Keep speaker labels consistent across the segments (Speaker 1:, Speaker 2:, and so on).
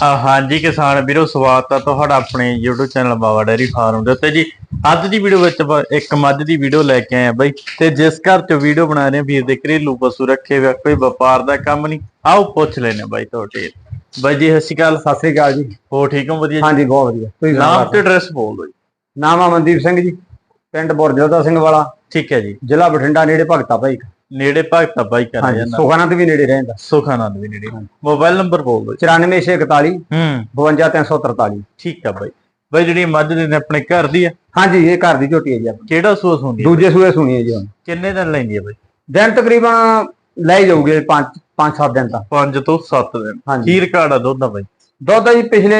Speaker 1: ਹਾਂਜੀ ਕਿਸਾਨ ਵੀਰੋ ਸਵਾਗਤ ਆ ਤੁਹਾਡਾ ਆਪਣੇ YouTube channel Bawa dairy farm ਦੇ ਉੱਤੇ ਜੀ। ਅੱਜ ਦੀ ਵੀਡੀਓ ਵਿੱਚ ਇੱਕ ਮੱਝ ਦੀ ਵੀਡੀਓ ਲੈ ਕੇ ਆਏ ਆ ਬਾਈ। ਤੇ ਜਿਸ ਘਰ ਚ ਵੀਡੀਓ ਬਣਾ ਰਹੇ ਆ ਵੀਰ ਦੇ ਘਰੇਲੂ ਪਸ਼ੂ ਰੱਖੇ ਹੋਏ ਕੋਈ ਵਪਾਰ ਦਾ ਕੰਮ ਨਹੀਂ। ਆਓ ਪੁੱਛ ਲੈਨੇ ਬਾਈ ਤੁਹਾਡੇ। ਬਾਈ ਜੀ ਸਤਿ ਸ਼੍ਰੀ ਅਕਾਲ।
Speaker 2: ਸਤਿ ਸ੍ਰੀ ਅਕਾਲ ਜੀ।
Speaker 1: ਹੋ ਠੀਕ ਹੋ? ਵਧੀਆ ਜੀ?
Speaker 2: ਹਾਂਜੀ ਬਹੁਤ ਵਧੀਆ। ਤੁਸੀਂ
Speaker 1: ਨਾਮ ਤੇ ਐਡਰੈਸ ਬੋਲ ਦਿਓ ਜੀ।
Speaker 2: ਨਾਮ ਆ ਮਨਦੀਪ ਸਿੰਘ ਜੀ ਪਿੰਡ ਬੁਰਜੋਦਾ ਸਿੰਘ ਵਾਲਾ।
Speaker 1: ਠੀਕ ਹੈ ਜੀ।
Speaker 2: ਜ਼ਿਲ੍ਹਾ ਬਠਿੰਡਾ ਨੇੜੇ ਭਗਤਾ ਭਾਈ।
Speaker 1: ਨੇੜੇ ਭਗਤਾ ਬਾਈ ਕਰ
Speaker 2: ਹਾਂਜੀ
Speaker 1: ਜਾਂਦਾ।
Speaker 2: ਸੁਖਾਨੰਦ ਵੀ ਨੇੜੇ ਰਹਿੰਦਾ।
Speaker 1: ਸੁਖਾਨੰਦ ਵੀ ਨੇੜੇ। ਮੋਬਾਈਲ ਨੰਬਰ ਬੋਲ ਦਿਓ ਜੀ।
Speaker 2: 94641
Speaker 1: ਹੂੰ।
Speaker 2: 52343
Speaker 1: ਠੀਕ ਆ ਬਾਈ। ਬਾਈ ਜਿਹੜੀ ਮੱਝ ਦੇ ਨੇ ਆਪਣੇ ਘਰ ਦੀ ਆ?
Speaker 2: ਹਾਂਜੀ ਇਹ ਘਰ ਦੀ ਝੋਟੀ ਹੈ ਜੀ ਆਪਣੀ।
Speaker 1: ਕਿਹੜਾ ਸੂਸ ਹੁੰਦੀ ਆ
Speaker 2: ਦੂਜੇ ਸੂਏ ਸੁਣੀ ਹੈ ਜੀ ਹੁਣ।
Speaker 1: ਕਿੰਨੇ ਦਿਨ ਲੈਂਦੀ ਆ ਬਾਈ?
Speaker 2: ਦਿਨ ਤਕਰੀਬਨ ਲੈ ਜਾਊਗੇ 5 5-7 ਦਿਨ ਤੱਕ
Speaker 1: 5 ਤੋਂ 7 ਦਿਨ। ਕੀ ਰਿਕਾਰਡ ਆ ਦੁੱਧ ਦਾ ਬਾਈ?
Speaker 2: ਦੁੱਧ ਜੀ ਪਿਛਲੇ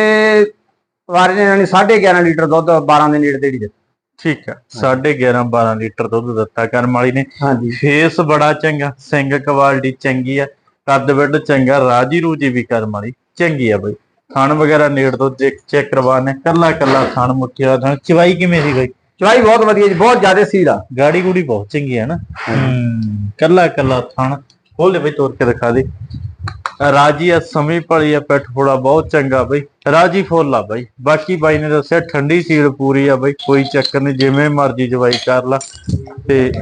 Speaker 2: ਵਾਰ ਨੇ ਯਾਨੀ 11.5 ਲੀਟਰ ਦੁੱਧ 12 ਦੇ ਨੇੜੇ ਤੇੜੀ ਦਿੱਤਾ।
Speaker 1: ਠੀਕ ਆ 11.5 12 ਲੀਟਰ ਦੁੱਧ ਦਿੱਤਾ ਕਰਮ ਵਾਲੀ ਨੇ।
Speaker 2: ਹਾਂਜੀ।
Speaker 1: ਫੇਸ ਬੜਾ ਚੰਗਾ ਸਿੰਘ ਕੁਆਲਿਟੀ ਚੰਗੀ ਆ ਕੱਦ ਵੱਡ ਚੰਗਾ ਰਾਜੀ ਰੂਜੀ ਵੀ ਕਰਮ ਵਾਲੀ ਚੰਗੀ ਆ ਬਾਈ। ਥਣ ਵਗੈਰਾ ਨੇੜ ਤੋਂ ਚੈੱਕ ਕਰਵਾਣੇ ਕੱਲਾ ਕੱਲਾ ਥਣ ਮੁੱਠਿਆ ਥਣ। ਚਵਾਈ ਕਿਵੇਂ ਸੀ ਬਾਈ?
Speaker 2: ਚਵਾਈ ਬਹੁਤ ਵਧੀਆ ਜੀ ਬਹੁਤ ਜ਼ਿਆਦਾ ਆ।
Speaker 1: ਗਾੜੀ ਗੂੜੀ ਬਹੁਤ ਚੰਗੀ ਹੈ ਨਾ। ਹੂੰ ਕੱਲਾ ਕੱਲਾ ਥਣ। ਖੋਲ ਦੇ ਬਈ ਤੋੜ ਕੇ ਦਿਖਾ ਦੇ। ਰਾਜੀ ਆ ਸਮੀ ਪਲੀ ਆ ਪਿੱਠ ਫੋੜਾ ਬਹੁਤ ਚੰਗਾ ਬਈ। ਰਾਜੀ ਫੁੱਲ ਆ ਬਈ। ਬਾਕੀ ਬਾਈ ਨੇ ਦੱਸਿਆ ਠੰਡੀ ਸੀਲ ਪੂਰੀ ਆ ਬਈ। ਕੋਈ ਚੱਕਰ ਨਹੀਂ ਜਿਵੇਂ ਮਰਜ਼ੀ ਜਵਾਈ ਕਰ ਲਾ। ਤੇ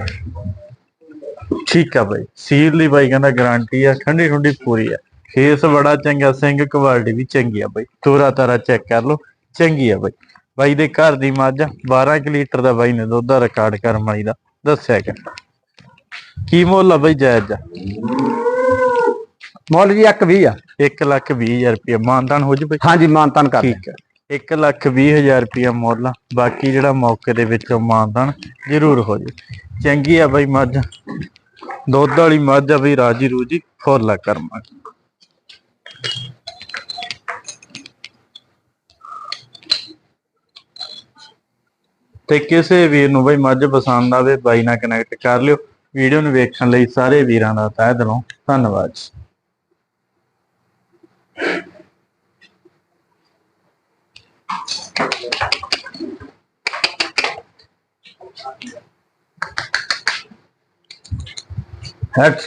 Speaker 1: ਠੀਕ ਆ ਬਈ। ਸੀਲ ਦੀ ਬਾਈ ਕਹਿੰਦਾ ਗਾਰੰਟੀ ਆ ਠੰਡੀ ਠੰਡੀ ਪੂਰੀ ਆ। ਖੇਸ ਬੜਾ ਚੰਗਾ ਸਿੰਘ ਕੁਆਲਿਟੀ ਵੀ ਚੰਗੀ ਆ ਬਈ। ਤੋਰਾ ਤਾਰਾ ਚੈੱਕ ਕਰ ਲਓ ਚੰਗੀ ਆ ਬਈ। ਬਾਈ ਦੇ ਘਰ ਦੀ ਮੱਝ ਆ, 12 ਕਿ ਲੀਟਰ ਦਾ ਬਾਈ ਨੇ ਦੁੱਧ ਦਾ ਰਿਕਾਰਡ ਕਰਨ ਵਾਲੀ ਦਾ। ਦੱਸਿਆ ਕਿ। ਕੀ ਮੁੱਲ ਆ ਬਈ ਜਾਇਜ਼ ਆ?
Speaker 2: ਮੁੱਲ ਜੀ 120 ਆ।
Speaker 1: 1 ਲੱਖ 20 ਹਜ਼ਾਰ ਰੁਪਏ ਮਾਨਦਾਨ ਹੋ ਜੂ ਬਈ?
Speaker 2: ਹਾਂਜੀ ਮਾਨਤਨ ਕਰ
Speaker 1: ਠੀਕ ਹੈ। 1 ਲੱਖ 20 ਹਜ਼ਾਰ ਰੁਪਏ ਮੁੱਲ ਬਾਕੀ ਜਿਹੜਾ ਮੌਕੇ ਦੇ ਵਿੱਚੋਂ ਮਾਨਦਾਨ ਜ਼ਰੂਰ ਹੋ ਜੇ। ਚੰਗੀ ਆ ਬਈ ਮੱਝ। ਦੁੱਧ ਵਾਲੀ ਮੱਝ ਆ ਬਈ ਰਾਜੀ ਰੂਜੀ ਫੁੱਲ ਕਰਮਾ ਤੇ ਕਿਸੇ ਵੀਰ ਨੂੰ ਬਈ ਮੱਝ ਪਸੰਦ ਆਵੇ ਬਾਈ ਨਾਲ ਕਨੈਕਟ ਕਰ ਲਿਓ। ਵੀਡੀਓ ਨੂੰ ਵੇਖਣ ਲਈ ਸਾਰੇ ਵੀਰਾਂ ਦਾ ਤਹਿ ਦਿਲੋਂ ਧੰਨਵਾਦ ਜੀ
Speaker 2: ਹੈਟ